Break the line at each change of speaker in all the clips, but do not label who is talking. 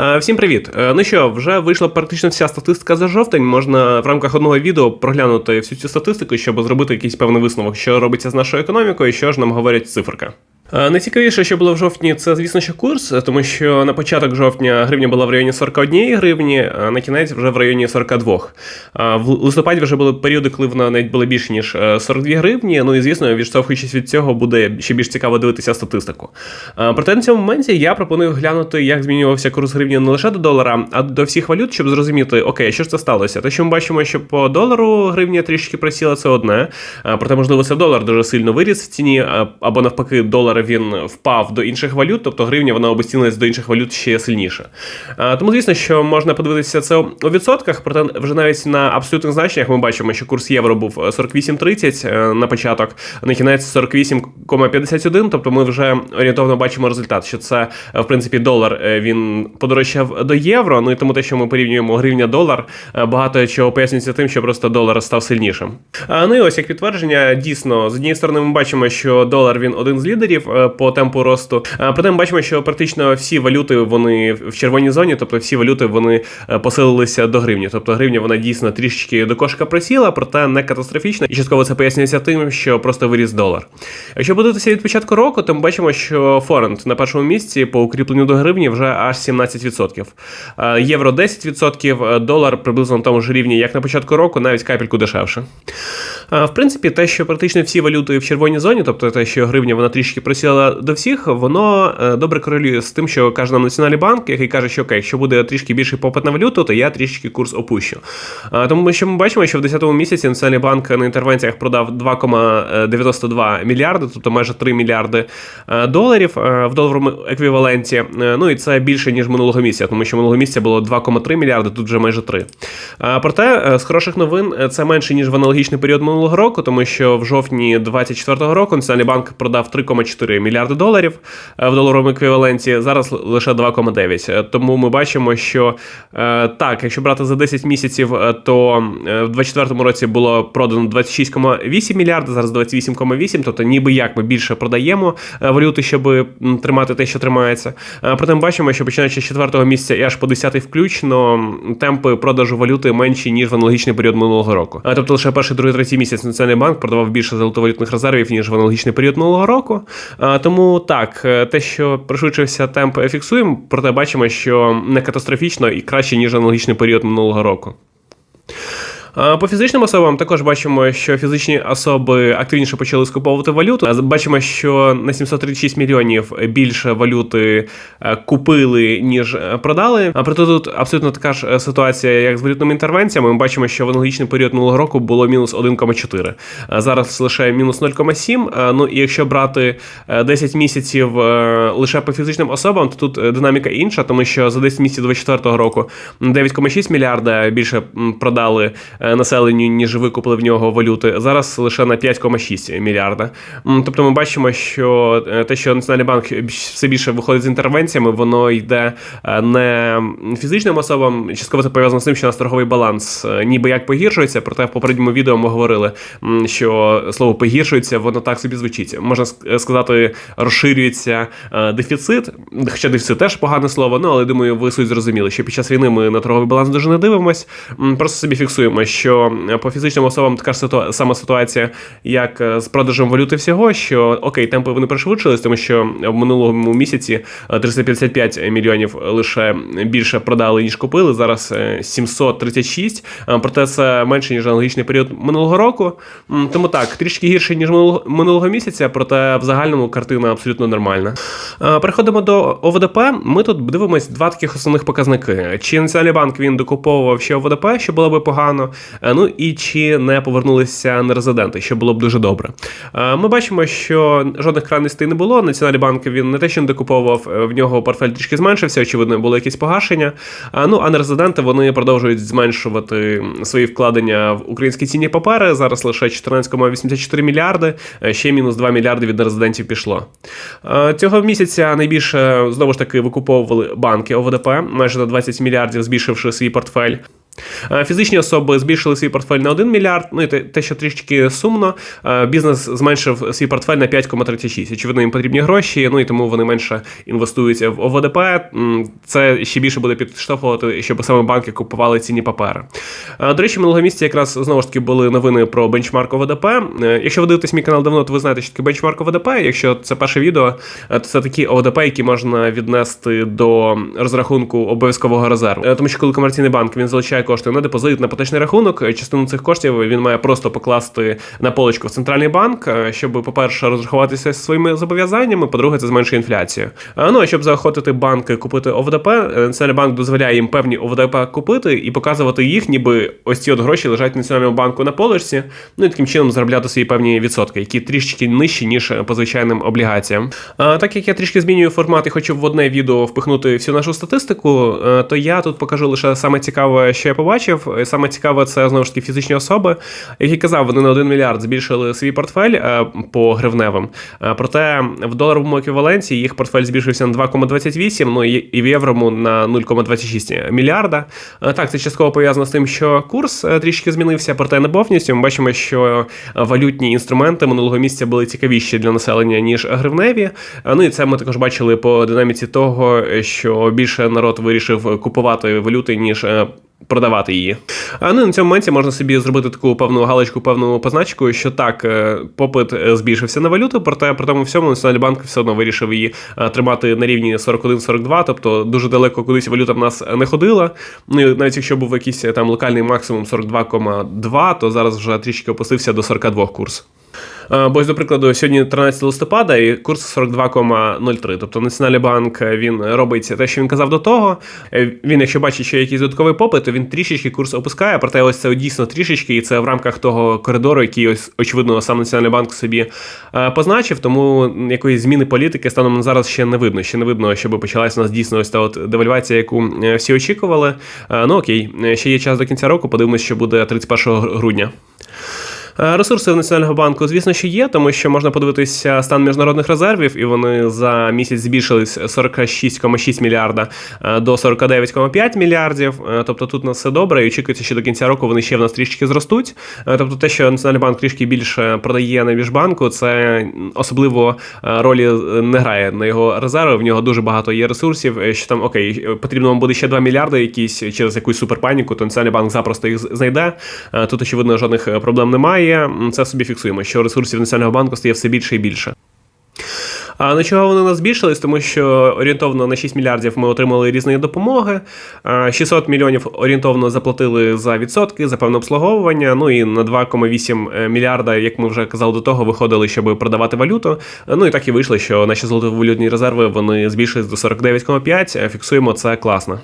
Е, Всім привіт! Е, Ну що, вже вийшла практично вся статистика за жовтень. Можна в рамках одного відео проглянути всю цю статистику, щоб зробити якийсь певний висновок, що робиться з нашою економікою, і що ж нам говорять циферка. Е, Найцікавіше, що було в жовтні, це звісно, що курс, тому що на початок жовтня гривня була в районі 41 гривні, а на кінець вже в районі 42. В листопаді вже були періоди, коли вона навіть була більше ніж е, 42 гривні. Ну і звісно, відштовхуючись від цього, буде ще більш цікаво дивитися статистику. Проте на цьому моменті я пропоную глянути, як змінювався курс гривні не лише до долара, а до всіх валют, щоб зрозуміти, окей, що ж це сталося. Те, що ми бачимо, що по долару гривня трішки просіла, це одне. Проте, можливо, це долар дуже сильно виріс в ціні, або навпаки, долар він впав до інших валют, тобто гривня вона обесцінилась до інших валют ще сильніше. Тому, звісно, що можна подивитися це у відсотках, проте вже навіть на абсолютних значеннях ми бачимо, що курс євро був 48,30 е, на початок, на кінець 48,51, тобто ми вже орієнтовно бачимо результат, що це, в принципі, долар е, він подорожчав до євро. Ну і тому те, що ми порівнюємо гривня-долар, е, багато чого пояснюється тим, що просто долар став сильнішим. Ну і ось як підтвердження, дійсно, з однієї сторони, ми бачимо, що долар він один з лідерів по темпу росту. Проте ми бачимо, що практично всі валюти вони в червоній зоні, тобто всі валюти вони е, посилилися до гривні. Тобто гривня вона дійсно трішечки до кошика просіла, проте не катастрофічно. І частково це пояснюється тим, що просто виріс долар. Якщо подивитися від початку року, то ми бачимо, що форент на першому місці по укріпленню до гривні вже аж 17%. Е, Євро 10%, е, долар приблизно на тому ж рівні, як на початку року, навіть капельку дешевше. Е, В принципі, те, що практично всі валюти в червоній зоні, тобто те, що гривня вона трішки просіла до всіх, воно е, добре корелює з тим, що каже нам Національний банк, який каже, що окей, якщо буде трішки більший попит на валюту, то я трішки курс опущу. Е, Тому що ми бачимо, що в 10-му місяці Національний банк на інтервенціях продав 2,92 мільярди, тобто майже 3 мільярди е, доларів в доларовому еквіваленті. Ну і це більше ніж минулого місяця, тому що минулого місяця було 2,3 мільярди, тут вже майже 3. Е, Проте з хороших новин це менше ніж в аналогічний період минулого року, тому що в жовтні 2024 року Національний банк продав 3,4 мільярди доларів е, в доларовому еквіваленті. Зараз лише 2,9. Е, Тому ми бачимо, що е, так, якщо брати за 10 місяців, то в 2024 році було продано 26,8 мільярди, зараз 28,8, тобто ніби як ми більше продаємо валюти, щоб тримати те, що тримається. Проте ми бачимо, що починаючи з 4 місяця і аж по 10 включно темпи продажу валюти менші ніж в аналогічний період минулого року. Тобто лише перший, другий, третій місяць Національний банк продавав більше золотовалютних резервів ніж в аналогічний період минулого року. Е, Тому так, е, те, що пришвидшився темп, е, фіксуємо, проте бачимо, що не катастрофічно і краще ніж аналогічний період минулого року. По фізичним особам також бачимо, що фізичні особи активніше почали скуповувати валюту. Бачимо, що на 736 мільйонів більше валюти е, купили, ніж е, продали. А проте тут абсолютно така ж е, ситуація, як з валютними інтервенціями. Ми бачимо, що в аналогічний період минулого року було мінус 1,4. А Зараз лише мінус 0,7. А, Ну і якщо брати е, 10 місяців лише по фізичним особам, то тут динаміка інша, тому що за 10 місяців 2024 року 9,6 мільярда більше продали населенню, ніж викупили в нього валюти. Зараз лише на 5,6 мільярда. Тобто ми бачимо, що е, те, що Національний банк все більше виходить з інтервенціями, воно йде е, не фізичним особам. Частково це пов'язано з тим, що у нас торговий баланс е, ніби як погіршується. Проте в попередньому відео ми говорили, що слово погіршується, воно так собі звучить. Можна сказати, розширюється е, дефіцит. Хоча дефіцит теж погане слово, ну але думаю, ви суть зрозуміли, що під час війни ми на торговий баланс дуже не дивимось. Просто собі фіксуємо, що е, по фізичним особам така ж сама ситуація, як е, з продажем валюти всього, що окей, темпи вони пришвидшились, тому що в минулому місяці е, 355 мільйонів лише більше продали, ніж купили. Зараз е, 736, е, проте це менше, ніж аналогічний період минулого року. Тому так, трішки гірше, ніж минулого, минулого місяця, проте в загальному картина абсолютно нормальна. Е, Переходимо до ОВДП. Ми тут дивимось два таких основних показники: чи Національний банк він докуповував ще ОВДП, що було би погано, е, ну і чи не повернулися нерезиденти, що було б дуже добре. Е, Ми бачимо, що жодних крайностей не було. Національний банк він не те, що не докуповував, е, в нього портфель трішки зменшився, очевидно, було якісь погашення. Ну а нерезиденти вони продовжують зменшувати свої вкладення в українські цінні папери. Зараз лише 14,84 мільярди, е, ще мінус 2 мільярди від нерезидентів пішло. Е, Цього місяця найбільше знову ж таки викуповували банки ОВДП, майже на 20 мільярдів збільшивши свій портфель. Е, Фізичні особи збільшили свій портфель на 1 мільярд. Ну і те, що трішки сумно. Е, Бізнес зменшив свій портфель на 5,36. Очевидно, їм потрібні гроші, ну і тому вони менше інвестують в ОВДП. Це ще більше буде підштовхувати, щоб саме банки купували цінні папери. Е, До речі, минулого місяця якраз знову ж таки були новини про бенчмарк ОВДП. Якщо ви дивитесь мій канал давно, то ви знаєте, що таке бенчмарк ОВДП. Якщо це перше відео, то це такі ОВДП, які можна віднести до розрахунку обов'язкового резерву. Тому що коли комерційний банк він залучає кошти на депозит, на поточний рахунок, е, частину цих коштів він має просто покласти на полочку в центральний банк, е, щоб, по-перше, розрахуватися зі своїми зобов'язаннями, по-друге, це зменшує інфляцію. Е, Ну а щоб заохотити банки купити ОВДП, Національний банк дозволяє їм певні ОВДП купити і показувати їх, ніби ось ці от гроші лежать в національному банку на полочці. Ну і таким чином заробляти свої певні відсотки, які трішки нижчі, ніж по звичайним облігаціям. А так як я трішки змінюю формат і хочу в одне відео впихнути всю нашу статистику, то я тут покажу лише саме цікаве, що я побачив. Саме цікаве це знову ж таки фізичні особи. Як я казав, вони на 1 мільярд збільшили свій портфель е, по гривневим. Е, Проте в доларовому еквіваленті їх портфель збільшився на 2,28, ну і в єврому на 0,26 мільярда. Е, Так, це частково пов'язано з тим, що курс трішки змінився, проте не повністю. Ми бачимо, що валютні інструменти минулого місяця були цікавіші для населення, ніж гривневі. Ну і це ми також бачили по динаміці того, що більше народ вирішив купувати валюти, ніж. Продавати її. А ну і на цьому моменті можна собі зробити таку певну галочку, певну позначку, що так, е, попит е, збільшився на валюту, проте при тому всьому Національний банк все одно вирішив її е, тримати на рівні 41-42, тобто дуже далеко кудись валюта в нас не ходила. Ну навіть якщо був якийсь там локальний максимум 42,2, то зараз вже трішки опустився до 42 курс. Е, Бо, ось, до прикладу, сьогодні 13 листопада і курс 42,03. Тобто Національний банк е, він робить те, що він казав до того. Е, Він, якщо бачить, що є якийсь додатковий попит, то він трішечки курс опускає. Проте ось це дійсно трішечки, і це в рамках того коридору, який ось очевидно сам Національний банк собі позначив. Тому якоїсь зміни політики станом на зараз ще не видно. Ще не видно, щоб почалася у нас дійсно ось та от девальвація, яку всі очікували. Ну окей, ще є час до кінця року. Подивимось, що буде 31 грудня. Е, Ресурси в Національного банку, звісно, що є, тому що можна подивитися стан міжнародних резервів, і вони за місяць збільшились 46,6 мільярда е, до 49,5 мільярдів. Е, Тобто тут у нас все добре, і очікується, що до кінця року вони ще в нас трішки зростуть. Тобто, те, що Національний банк трішки більше продає на міжбанку, це особливо ролі не грає на його резерви. В нього дуже багато є ресурсів. Що там окей, потрібно вам буде ще 2 мільярди, якісь через якусь суперпаніку, то Національний банк запросто їх знайде. Тут очевидно жодних проблем немає. Це собі фіксуємо, що ресурсів Національного банку стає все більше і більше. А на чого вони нас збільшились? Тому що орієнтовно на 6 мільярдів ми отримали різної допомоги. 600 мільйонів орієнтовно заплатили за відсотки, за певне обслуговування. Ну і на 2,8 мільярда, як ми вже казали до того, виходили, щоб продавати валюту. Ну і так і вийшло, що наші золотовалютні резерви вони збільшились до 49,5. Фіксуємо це класно.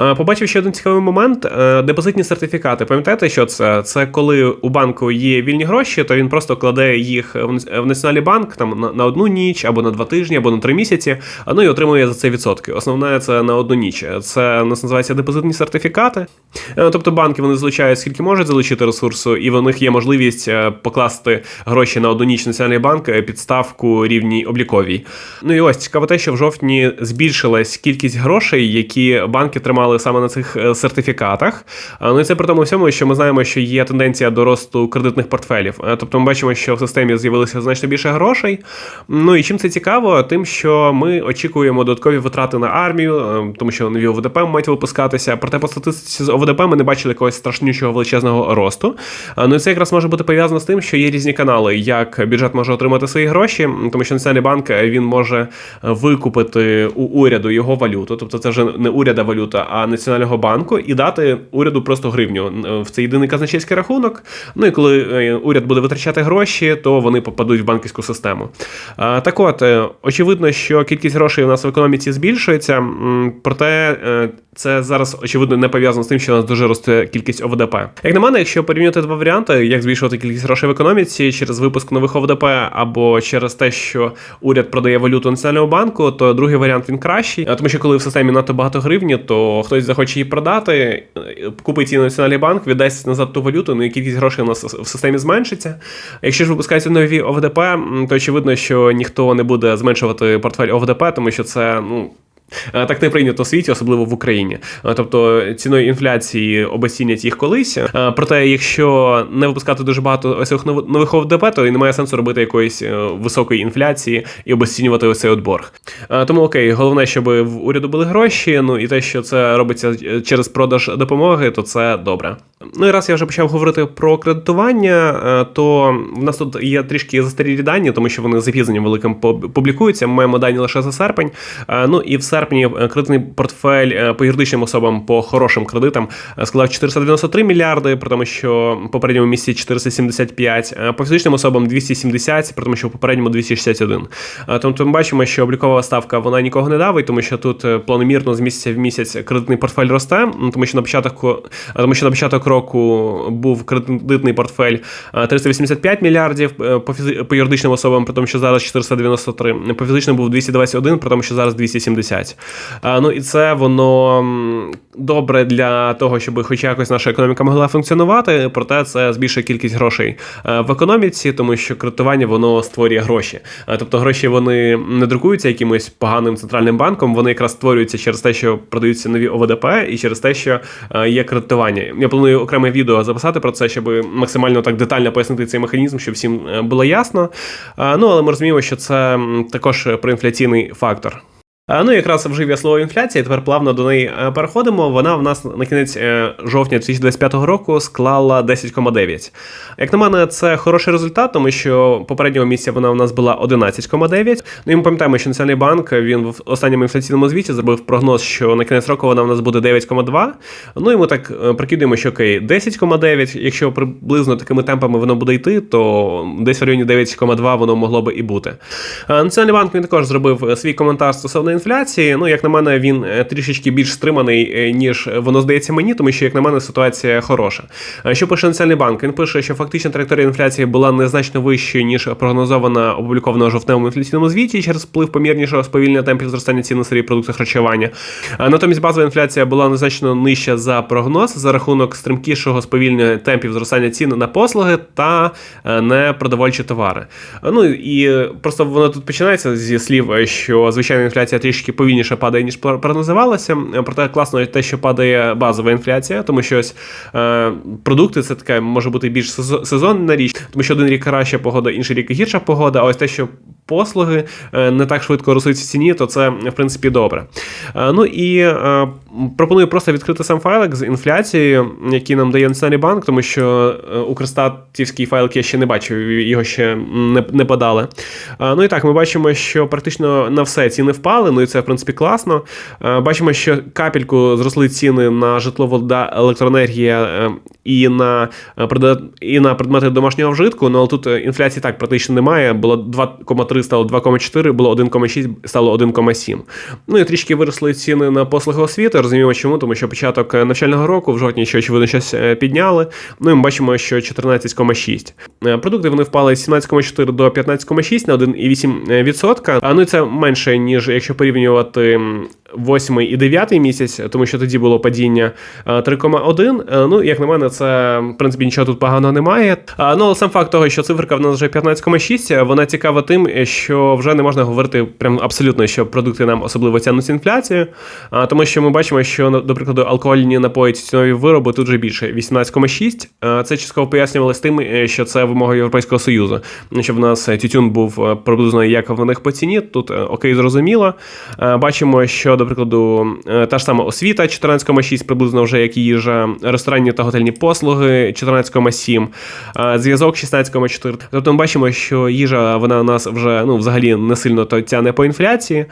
Е, Побачив ще один цікавий момент: Е, депозитні сертифікати. Пам'ятаєте, що це? Це коли у банку є вільні гроші, то він просто кладе їх в національний банк там на, одну ніч, або на два тижні, або на три місяці. Ну і отримує за це відсотки. Основне це на одну ніч. Це у нас називається депозитні сертифікати. Е, Тобто банки вони залучають скільки можуть залучити ресурсу, і в них є можливість покласти гроші на одну ніч національний банк під ставку рівній обліковій. Ну і ось цікаво те, що в жовтні збільшилась кількість грошей, які банки тримали саме на цих е, сертифікатах. Ну і це при тому всьому, що ми знаємо, що є тенденція до росту кредитних портфелів. Е, Тобто ми бачимо, що в системі з'явилося значно більше грошей. Ну і чим це цікаво, тим, що ми очікуємо додаткові витрати на армію, е, тому що нові ОВДП мають випускатися. Проте по статистиці з ОВДП ми не бачили якогось страшнючого величезного росту. Ну і це якраз може бути пов'язано з тим, що є різні канали, як бюджет може отримати свої гроші, тому що Національний банк е, він може викупити у уряду його валюту, тобто це вже не уряда валюта, національного банку, і дати уряду просто гривню в цей єдиний казначейський рахунок. Ну і коли е, уряд буде витрачати гроші, то вони попадуть в банківську систему. Так от, е, очевидно, що кількість грошей у нас в економіці збільшується, проте е, це зараз очевидно не пов'язано з тим, що у нас дуже росте кількість ОВДП. Як на мене, якщо порівняти два варіанти, як збільшувати кількість грошей в економіці через випуск нових ОВДП або через те, що уряд продає валюту національного банку, то другий варіант він кращий. Тому що коли в системі надто багато гривні, то хтось захоче її продати, купить її національний банк, віддасть назад ту валюту, ну і кількість грошей у нас в системі зменшиться. Якщо ж випускаються нові ОВДП, то очевидно, що ніхто не буде зменшувати портфель ОВДП, тому що це ну. Е, Так не прийнято у світі, особливо в Україні. Е, Тобто ціною інфляції обесцінять їх колись. Е, Проте, якщо не випускати дуже багато ось цих нових ОВДП, то і немає сенсу робити якоїсь високої інфляції і обесцінювати ось цей от борг. Тому окей, головне, щоб в уряду були гроші. Ну і те, що це робиться через продаж допомоги, то це добре. Ну і раз я вже почав говорити про кредитування, то в нас тут є трішки застарілі дані, тому що вони з великим публікуються. Ми маємо дані лише за серпень. Ну і в серпні е, кредитний портфель е, по юридичним особам по хорошим кредитам е, склав 493 мільярди, при тому, що в попередньому місяці 475, е, по фізичним особам 270, при тому, що в попередньому 261. Е, Тобто ми бачимо, що облікова ставка вона нікого не давить, тому що тут планомірно з місяця в місяць кредитний портфель росте, тому що на початок тому що на початок року був кредитний портфель е, 385 мільярдів по, фізи- по юридичним особам, при тому, що зараз 493. По фізичним був 221, при тому, що зараз 270. Е, Ну і це воно добре для того, щоб хоч якось наша економіка могла функціонувати, проте це збільшує кількість грошей е, в економіці, тому що кредитування воно створює гроші. Е, Тобто гроші вони не друкуються якимось поганим центральним банком, вони якраз створюються через те, що продаються нові ОВДП, і через те, що е, є кредитування. Я планую окреме відео записати про це, щоб максимально так детально пояснити цей механізм, щоб всім було ясно. Ну але ми розуміємо, що це також проінфляційний фактор. А, Ну, якраз вжив я слово інфляція, тепер плавно до неї е, переходимо. Вона в нас на кінець е, жовтня 2025 року склала 10,9. Як на мене, це хороший результат, тому що попереднього місця вона у нас була 11,9. Ну і ми пам'ятаємо, що Національний банк він в останньому інфляційному звіті зробив прогноз, що на кінець року вона у нас буде 9,2. Ну і ми так е, прикидуємо, що окей, 10,9. Якщо приблизно такими темпами воно буде йти, то десь в районі 9,2 воно могло би і бути. Е, Національний банк він також зробив е, свій коментар стосовно інфляції. Ну, як на мене, він е, трішечки більш стриманий, е, ніж воно здається мені, тому що, як на мене, ситуація хороша. Е, Що пише Національний банк? Він пише, що фактична траєкторія інфляції була незначно вищою, ніж прогнозована опублікована жовтневому інфляційному звіті через вплив помірнішого сповільнення темпів зростання цін на сирі продукти харчування. Натомість базова інфляція була незначно нижча за прогноз за рахунок стрімкішого сповільнення темпів зростання цін на послуги та непродовольчі товари. Ну і просто воно тут починається зі слів, що звичайна інфляція трішки повільніше падає, ніж пр- прогнозувалося. Проте класно те, що падає базова інфляція, тому що ось е, продукти це таке може бути більш сезонна річ, тому що один рік краща погода, інший рік гірша погода. А ось те, що послуги е, не так швидко ростуть в ціні, то це в принципі добре. Е, Ну і пропоную просто відкрити сам файлик з інфляцією, який нам дає Національний банк, тому що Укрстатівський файлик я ще не бачив, його ще не, подали. Ну і так, ми бачимо, що практично на все ціни впали, ну і це в принципі класно. Е, Бачимо, що капельку зросли ціни на житло, вода, електроенергія е, і на, е, і на предмети домашнього вжитку. Ну але тут е, інфляції так практично немає. Було 2,3 стало 2,4, було 1,6, стало 1,7. Ну і трішки виросли ціни на послуги освіти. Розуміємо, чому, тому що початок е, навчального року в жовтні ще очевидно щось підняли. Ну і ми бачимо, що 14,6. Е, Продукти вони впали з 17,4 до 15,6 на 1,8%. А ну і це менше, ніж якщо порівнювати. Восьмий і дев'ятий місяць, тому що тоді було падіння е, 3,1. Е, Ну, як на мене, це в принципі нічого тут поганого немає. Ну, але сам факт того, що циферка в нас вже 15,6, вона цікава тим, що вже не можна говорити прям абсолютно, що продукти нам особливо тягнуть інфляцію. Тому що ми бачимо, що, ну, до прикладу, алкогольні напої тютюнові вироби тут вже більше 18,6. Е, Це частково пояснювалося тим, е, що це вимога Європейського Союзу, щоб в нас е, тютюн був е, приблизно як в них по ціні. Тут е, окей, зрозуміло. Е, Бачимо, що, до прикладу, е, та ж сама освіта 14,6, приблизно вже як їжа, ресторанні та готельні послуги 14,7, е, зв'язок 16,4. Тобто ми бачимо, що їжа вона у нас вже ну, взагалі не сильно то тяне по інфляції.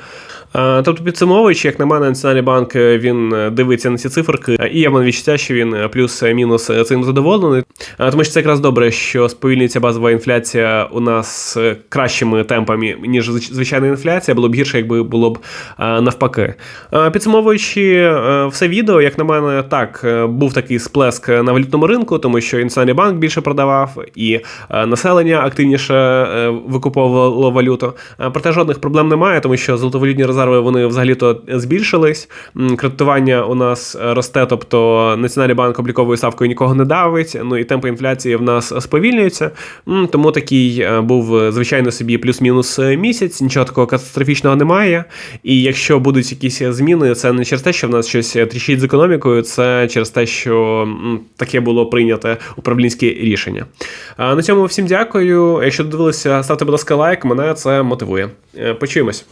Е, Тобто, підсумовуючи, як на мене, Національний банк він дивиться на ці циферки, і я маю відчуття, що він плюс-мінус цим задоволений. Тому що це якраз добре, що сповільнюється базова інфляція у нас кращими темпами, ніж звичайна інфляція. Було б гірше, якби було б навпаки. Е, Підсумовуючи е, все відео, як на мене, так, е, був такий сплеск на валютному ринку, тому що Національний банк більше продавав, і населення активніше викуповувало валюту. Проте жодних проблем немає, тому що золотовалютні резерви вони взагалі-то збільшились. Кредитування у нас росте, тобто Національний банк обліковою ставкою нікого не давить. Ну і темпи інфляції в нас сповільнюються. Тому такий був звичайно собі плюс-мінус місяць, нічого такого катастрофічного немає. І якщо будуть якісь якісь зміни, це не через те, що в нас щось тріщить з економікою, це через те, що таке було прийняте управлінське рішення. На цьому всім дякую. Якщо додивилися, ставте, будь ласка, лайк, мене це мотивує. Е, Почуємось.